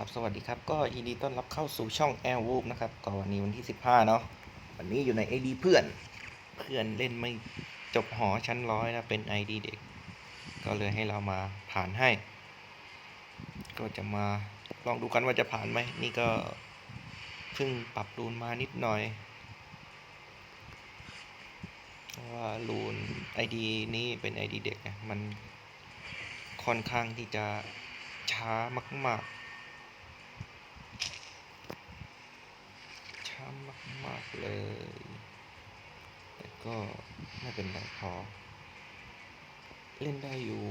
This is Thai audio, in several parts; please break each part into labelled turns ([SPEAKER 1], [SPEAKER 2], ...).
[SPEAKER 1] ครับสวัสดีครับก็ยินดีต้อนรับเข้าสู่ช่อง Air w o o นะครับก็วันนี้วันที่ 15 เนาะวันนี้อยู่ใน ID เพื่อนเพื่อนเล่นไม่จบหอชั้นร้อยนะเป็น ID เด็ก ก็เลยให้เรามาผ่านให้ ก็จะมาลองดูกันว่าจะผ่านไหมนี่ก็เพิ่งปรับรูนมานิดหน่อยเพราะว่ารูน ID นี้เป็น ID เด็กไงมันค่อนข้างที่จะช้ามาก ๆ ช้า มากเลย แต่ก็ไม่เป็นไรพอ เล่นได้อยู่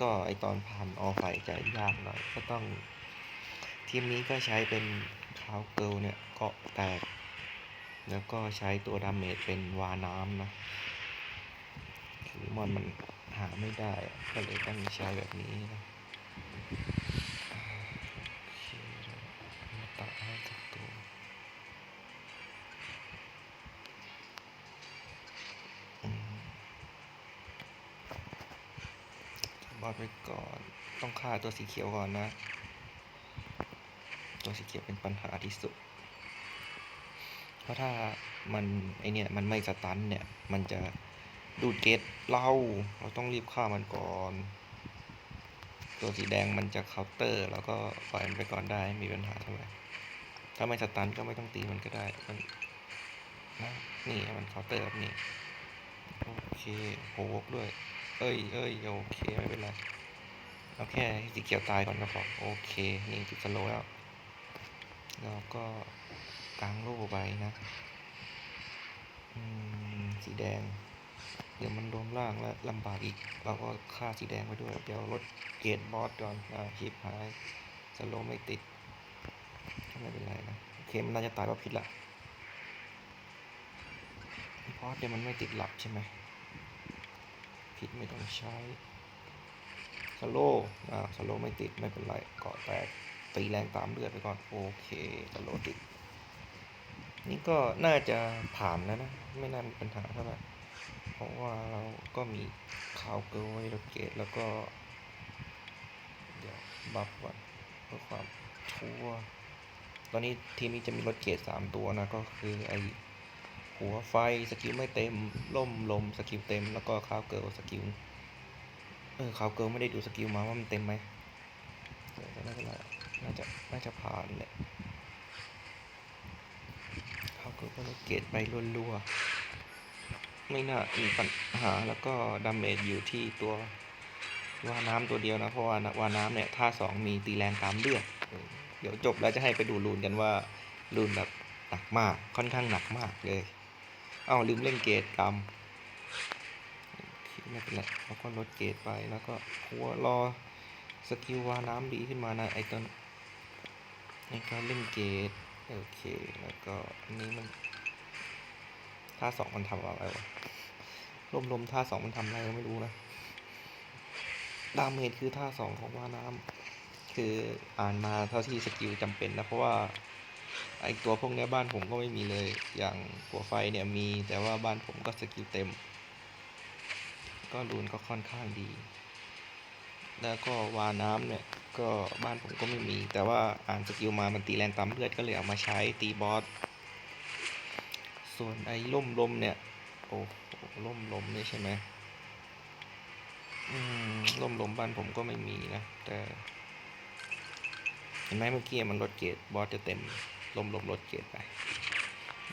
[SPEAKER 1] ก็ไอตอนผ่านออไฟจะยากหน่อย ก็ต้อง ทีมนี้ก็ใช้เป็นคาวเกิลเนี่ยเกาะแตก แล้วก็ใช้ตัวดาเมจเป็นวาน้ำนะคือมอนมันหาไม่ได้อะก็เลยต้องใช้แบบนี้นะ โอเค มาตัดให้กับตัวอืมบอดไว้ก่อน ต้องฆ่าตัวสีเขียวก่อนนะ ตัวสีเขียวเป็นปัญหาที่สุด เพราะถ้ามันไอเนี่ยมันไม่สตันเนี่ย มันจะดูดเกตเราเราต้องรีบฆ่ามันก่อน ตัวสีแดงมันจะเคาน์เตอร์ แล้วก็ปล่อยมันไปก่อนได้ม่มีปัญหาเท่าไหร่ ถ้าไม่สตันก็ไม่ต้องตีมันก็ได้ มันนะนี่มันเคาน์เตอร์แบบนี้โอเคโหวกด้วย เอ้ยเอ้ยโอเคไม่เป็นไรเอาแค่สีเขียวตายก่อนก็พอโอเค นี่ติดสโลแล้วแล้วก็กางโล่ไปนะสีแดง เดี๋ยวมันรวมร่างแล้วลำบากอีก เราก็ฆ่าสีแดงไปด้วย เดี๋ยวลดเกรดบอสก่อนอ่าชิปหายสโลไม่ติด ไม่เป็นไรนะโอเคมันน่าจะตายเพราะพิษละบอสเดี๋ยวมันไม่ติดหลับใช่ไหมพิษไม่ต้องใช้สโลอ่าสโลไม่ติดไม่เป็นไรเกาะแตกตีแรงตามเลือดไปก่อนโอเคสโลติดนี่ก็น่าจะผ่านแล้วนะ ไม่น่ามีปัญหาเท่าไหร่เพราะว่าเราก็มีข่าวเกิลไว้ลดเกรดแล้วก็ เดี๋ยวบัฟก่อนเพื่อความชัวร์ ตอนนี้ทีมนี้จะมีลดเกรดสามตัวนะ ก็คือไอหัวไฟสกิลไม่เต็มล่มลมสกิลเต็ม แล้วก็ข่าวเกิลสกิลเออข่าวเกิลไม่ได้ดูสกิลมาว่ามันเต็มไหมน่าจะน่าจะน่าจะผ่านแหละข่าวเกิลก็ลดเกรดไปรัวๆไม่น่ามีปัญหาแล้วก็ดาเมจอยู่ที่ตัวว่าน้ำตัวเดียวนะเพราะว่าวาน้ำเนี่ยท่าสองมีตีแรงตามเลือด เดี๋ยวจบแล้วจะให้ไปดูรูนกันว่ารูนแบบหนักมากค่อนข้างหนักมากเลย เอ้าลืมเล่นเกรดกรรมไม่เป็นไรแล้วก็ลดเกรดไปแล้วก็หัวรอสกิลวาน้ำดีขึ้นมานะไอตอนในการเล่นเกรดโอเคแล้วก็อันนี้มันท่าสองมันทำอะไรวะลมลมท่าสองมันทำอะไรก็ไม่รู้นะดาเมจคือท่าสองของว่าน้ำ คืออ่านมาเท่าที่สกิลจำเป็นนะเพราะว่าไอตัวพวกเนี้ยบ้านผมก็ไม่มีเลย อย่างหัวไฟเนี่ยมีแต่ว่าบ้านผมก็สกิลเต็ม ก็รูนก็ค่อนข้างดี แล้วก็วาน้ำเนี่ยก็บ้านผมก็ไม่มี แต่ว่าอ่านสกิลมามันตีแรงตามเลือดก็เลยเอามาใช้ตีบอส ส่วนไอ้ล่มลมเนี่ย โอ้ล่มลมนี่ใช่ไหมอืมล่มลมบ้านผมก็ไม่มีนะ แต่ ห็นไหมเมื่อกี้มันลดเกรดบอสจะเต็มลมลมลดเกรดไป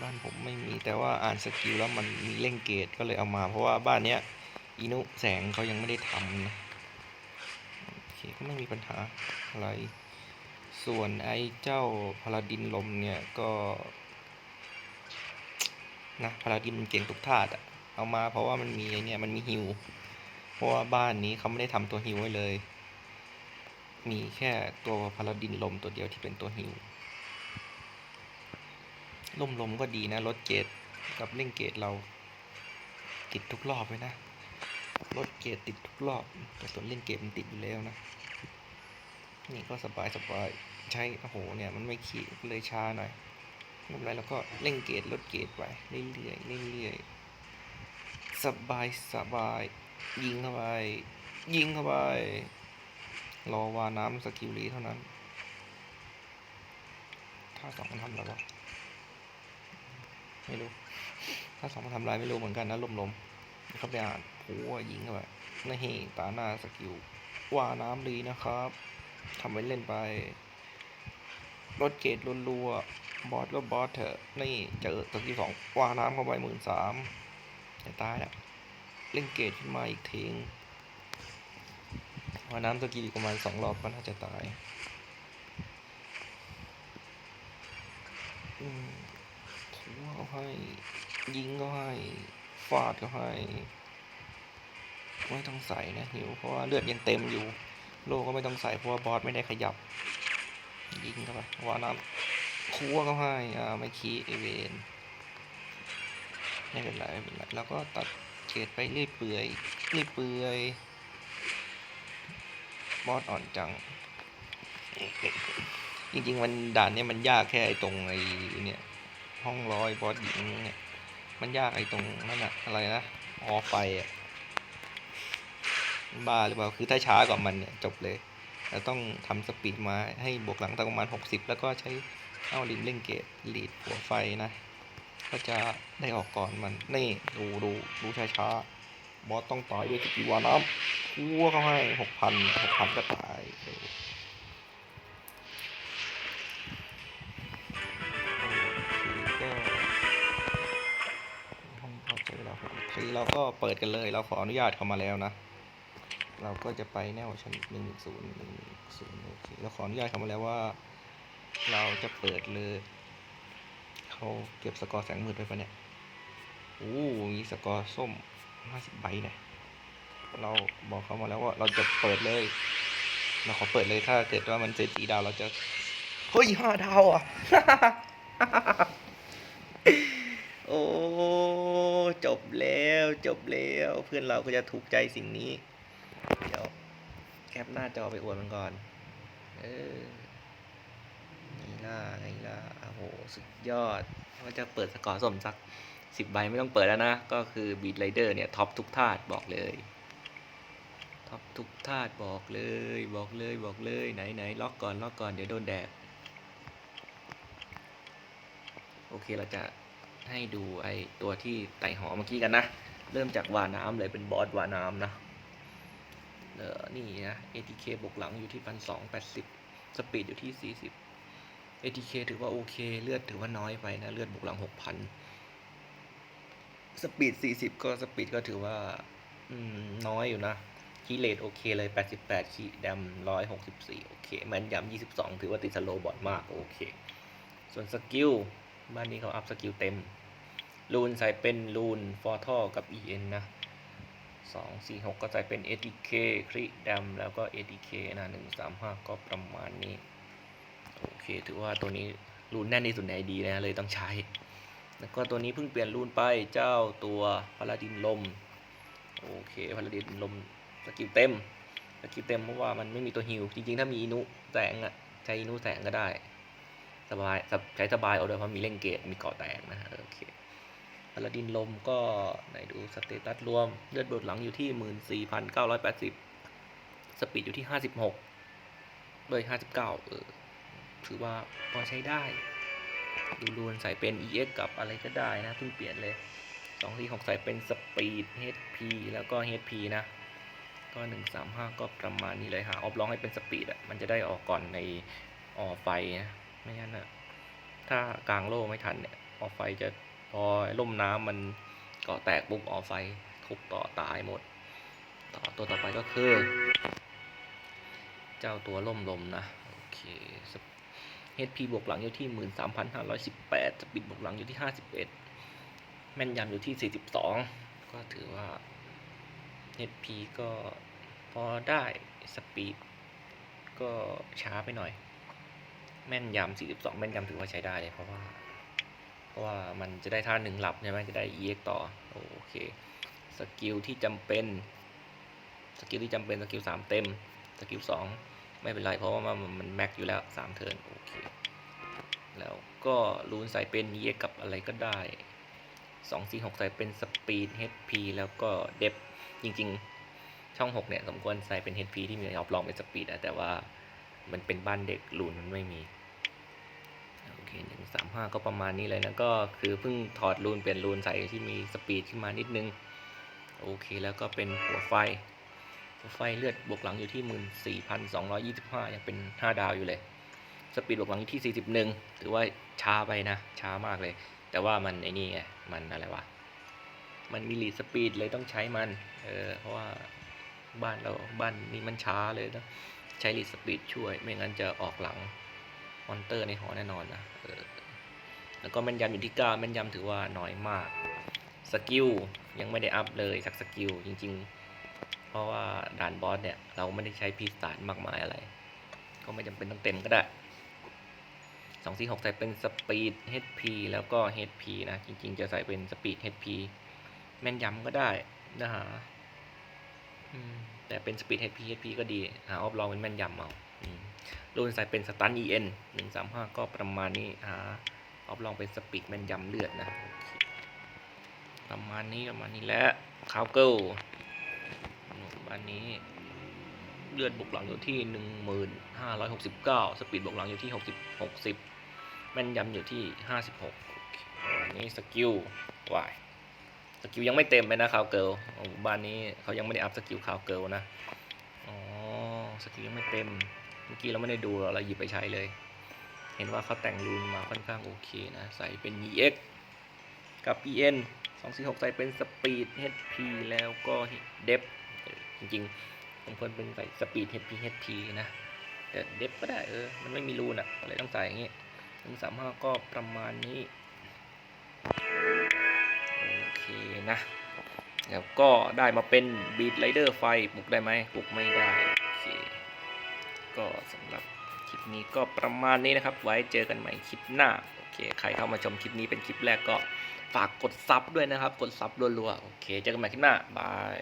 [SPEAKER 1] บ้านผมไม่มีแต่ว่าอ่านสกิลแล้วมันมีเร่งเกรดก็เลยเอามา เพราะว่าบ้านเนี้ยอินุแสงเขายังไม่ได้ทำนะโอเคก็ไม่มีปัญหาอะไร ส่วนไอ้เจ้าพาลาดินลมเนี่ยก็นะพาราดินมันเก่งทุกธาตุอะเอามาเพราะว่ามันมีไอเนี่ยมันมีฮิวเพราะว่าบ้านนี้เขาไม่ได้ทำตัวฮิวไว้เลย มีแค่ตัวพาราดินลมตัวเดียวที่เป็นตัวฮิวลมลมก็ดีนะลดเกรดกับเล่งเกรดเรา ติดทุกรอบเลยนะลดเกรดติดทุกรอบ แต่ส่วนเล่นเกรดมันติดอยู่แล้วนะ นี่ก็สบายสบายใช้โอ้โหเนี่ยมันไม่ขี่เลยช้าหน่อยไม่เป็นไรแล้วก็เร่งเกรดลดเกรดไปเรื่อยๆเรื่อยๆสบายสบายยิงเข้าไปยิงเข้าไป รอวาน้ำสกิลลีเท่านั้น ถ้าสองมันทำอะไรวะ ไม่รู้ ถ้าสองมันทำอะไรไม่รู้เหมือนกันนะลมๆเขาไปอ่านโอ้ยยิงเข้าไปนี่ตาหน้าสกิลวาน้ำลีนะครับทำไปเล่นไป รถเกตรัวๆบอสก็บอสเถอะ นี่เจอสกิลสองวาน้ำเข้าไปหมื่นสามจะตายแล้วเล่นเกตขึ้นมาอีกที วาน้ำสกิลอีกประมาณสองรอบก็น่าจะตายอืมถูก็ให้ ยิงก็ให้ฟาดก็ให้ ไม่ต้องใส่นะหิวเพราะว่าเลือดยังเต็มอยู่ โลก็ไม่ต้องใส่เพราะว่าบอสไม่ได้ขยับ ยิงเข้าไปว่าน้ำคั่วก็ให้อ่าไม่คีเอเวนไม่เป็นไรไม่เป็นไรแล้วก็ตัดเกรดไปเรื่อยเปื่อยเรื่อยเปื่อย บอสอ่อนจัง จริงๆ มันด่านเนี้ยมันยากแค่ไอ้ตรงไอ้เนี่ยห้องร้อยบอสหญิงเนี่ยมันยากไอ้ตรงนั่นอะอะไรนะออไฟอะบ้าหรือเปล่าคือถ้าช้ากว่ามันเนี่ยจบเลยเราต้องทำสปีดมาให้บวกหลังตั้งประมาณ 60 แล้วก็ใช้เอาลิมเล่งเกตลีดหัวไฟนะ ก็จะได้ออกก่อนมันนี่ดูดูดูช้าช้าๆ บอสต้องต่อยด้วยสกิลวาน้ำทั่วเขาให้หกพันหกพันก็ตายโอเคก็ห้องพอใจเราครับทีเราก็เปิดกันเลย เราขออนุญาตเข้ามาแล้วนะ เราก็จะไปแนวชั้นหนึ่งศูนย์หนึ่งศูนย์โอเคเราขออนุญาตเข้ามาแล้วว่า เราจะเปิดเลยเขาเก็บสกอร์แสงมืดไปปะเนี่ยโอ้มีสกอร์ส้ม ห้าสิบใบเนี่ยเราบอกเขามาแล้วว่าเราจะเปิดเลย เราขอเปิดเลยถ้าเกิดว่ามันเจอสีดาวเราจะ เฮ้ยห้าดาวอะ โอ้จบแล้วจบแล้วเพื่อนเราก็จะถูกใจสิ่งนี้ เดี๋ยวแคปหน้าจอไปอวดมันก่อน เออไงล่ะไงล่ะโอ้โห สุดยอดว่าจะเปิดสกอร์สมสัก สิบใบไม่ต้องเปิดแล้วนะ ก็คือบี t ไรเดอร์เนี่ยท็อปทุกธาตุบอกเลยท็อปทุกธาตุบอกเลยบอกเลยบอกเลยไหนไหนล็อกก่อนล็อกก่อนเดี๋ยวโดนแดดโอเคเราจะให้ดูไอตัวที่ไต่หอเมื่อกี้กันนะ เริ่มจากวาน้ำเลยเป็นบอสวาน้ำนะเออนี่นะ ATK บวกหลังอยู่ที่พันสองแปดสิบสปีดอยู่ที่สี่สิบ ATK ถือว่าโอเค เลือดถือว่าน้อยไปนะ เลือดบวกหลังหกพัน สปีดสี่สิบก็สปีดก็ถือว่าน้อยอยู่นะคีเลตโอเคเลยแปดสิบแปดคีแดมร้อยหกสิบสี่โอเคแมนยำยี่สิบสองถือว่าติดสโลว์บอดมาก โอเค ส่วนสกิล บ้านนี้เขาอัพสกิลเต็มรูนใส่เป็นรูนฟอร์ทอกับ EN นะสองสี่หกก็ใส่เป็น ATK คริดมแล้วก็ ATK นะหนึ่งสามห้าก็ประมาณนี้ โอเค ถือว่าตัวนี้รูนแน่นที่สุดในดีนะเลยต้องใช้ แล้วก็ตัวนี้เพิ่งเปลี่ยนรูนไปเจ้าตัวพาราดินลม โอเคพาราดินลมสกิลเต็มสกิลเต็มเพราะว่ามันไม่มีตัวฮิวจริงๆ ถ้ามีอินุแสงอะใช้อินุแสงก็ได้ สบายใช้สบายเอาด้วยเพราะมีเล่งเกตมีเกาะแตกนะโอเคพาลาดินลมก็ไหนดูสเตตัสรวมเลือดบดหลังอยู่ที่หมื่นสี่พันเก้าร้อยแปดสิบสปีดอยู่ที่ห้าสิบหกเลยห้าสิบเก้าเออถือว่าพอใช้ได้ ดูรูนใส่เป็น EX กับอะไรก็ได้นะเพิ่งเปลี่ยนเลยสองที่หกใส่เป็นสปีด HP แล้วก็ HP นะก็หนึ่งสามห้าก็ประมาณนี้เลยหาออฟลองให้เป็นสปีดอะมันจะได้ออกก่อนในออไฟนะไม่งั้นอะถ้ากลางโล่ไม่ทันเนี่ยออไฟจะพอล่มน้ำมันเกาะแตกปุ๊บออไฟทุบต่อตายหมด ต่อตัวต่อไปก็คือ เจ้าตัวล่มลมนะ โอเค HP บวกหลังอยู่ที่ 13,518สปีดบวกหลังอยู่ที่ 51 แม่นยำอยู่ที่ 42 ก็ถือว่า HP ก็พอได้สปีดก็ช้าไปหน่อย แม่นยำ42 แม่นยำถือว่าใช้ได้เลยเพราะว่าเพราะว่ามันจะได้ท่าหนึ่งหลับใช่ไหมจะได้ EX ต่อโอเคสกิลที่จำเป็นสกิลที่จำเป็นสกิลสามเต็มสกิลสอง ไม่เป็นไร เพราะว่ามันแม็กอยู่แล้วสามเทิร์นโอเค แล้วก็รูนใส่เป็น EX กับอะไรก็ได้สองสี่หกใส่เป็นสปีด HP แล้วก็เดฟจริง ๆ ช่อง 6 เนี่ย สมควรใส่เป็น HP ที่มีออฟลองเป็นสปีดอะแต่ว่ามันเป็นบ้านเด็กรูนมันไม่มี โอเคหนึ่งสามห้าก็ประมาณนี้เลยนะ ก็คือเพิ่งถอดรูนเปลี่ยนรูนใส่ที่มีสปีดขึ้นมานิดนึง โอเคแล้วก็เป็นหัวไฟ ไฟเลือดบวกหลังอยู่ที่หมื่นสี่พันสองร้อยยี่สิบห้ายังเป็นห้าดาวอยู่เลย สปีดบวกหลังอยู่ที่สี่สิบหนึ่งถือว่าช้าไปนะ ช้ามากเลย แต่ว่ามันไอ้นี่ไง มันอะไรวะ มันมีลีดสปีดเลยต้องใช้มัน เออ เพราะว่าบ้านเราบ้านนี้มันช้าเลยต้องใช้ลีดสปีดช่วย ไม่งั้นจะออกหลังมอนเตอร์ในหอแน่นอนนะเออแล้วก็แม่นยำอยู่ที่เก้าแม่นยำถือว่าน้อยมาก สกิลยังไม่ได้อัพเลยสักสกิลจริง ๆ เพราะว่าด่านบอสเนี่ย เราไม่ได้ใช้พีสตาร์มากมายอะไร ก็ไม่จำเป็นต้องเต็มก็ได้สองสี่หกใส่เป็นสปีด HP แล้วก็ HP นะ จริง ๆ จะใส่เป็นสปีด HP แม่นยำก็ได้นะฮะแต่เป็นสปีด HP HP ก็ดีหาออฟลองเป็นแม่นยำเอารุ่นใส่เป็นสตัน EN หนึ่งสามห้าก็ประมาณนี้หาออฟลองเป็นสปีดแม่นยำเลือดนะ ประมาณนี้ประมาณนี้แหละคาวเกิล ประมาณนี้เลือดบวกหลังอยู่ที่หนึ่งหมื่นห้าร้อยหกสิบเก้าสปีดบวกหลังอยู่ที่หกสิบหกสิบแม่นยำอยู่ที่ห้าสิบหกนี่สกิลวายสกิลยังไม่เต็มเลยนะคาวเกิลบ้านนี้เขายังไม่ได้อัพสกิลคาวเกิลนะ อ๋อ สกิลยังไม่เต็ม เมื่อกี้เราไม่ได้ดูเราหยิบไปใช้เลย เห็นว่าเขาแต่งรูนมาค่อนข้างโอเคนะ ใส่เป็น EX กับ EN 246 ใส่เป็นสปีด HP แล้วก็เดฟ จริงๆผมควรเป็นใส่สปีด HP HP นะ แต่เดฟก็ได้เออ มันไม่มีรูนอะก็เลยต้องใส่อย่างงี้หนึ่งสามห้าก็ประมาณนี้ โอเคนะ แล้วก็ได้มาเป็นบีทไรเดอร์ไฟปลุกได้ไหมปลุกไม่ได้ โอเค ก็สำหรับคลิปนี้ก็ประมาณนี้นะครับ ไว้เจอกันใหม่คลิปหน้า โอเค ใครเข้ามาชมคลิปนี้เป็นคลิปแรกก็ฝากกดซับด้วยนะครับ กดซับรัวๆ โอเค เจอกันใหม่คลิปหน้า บาย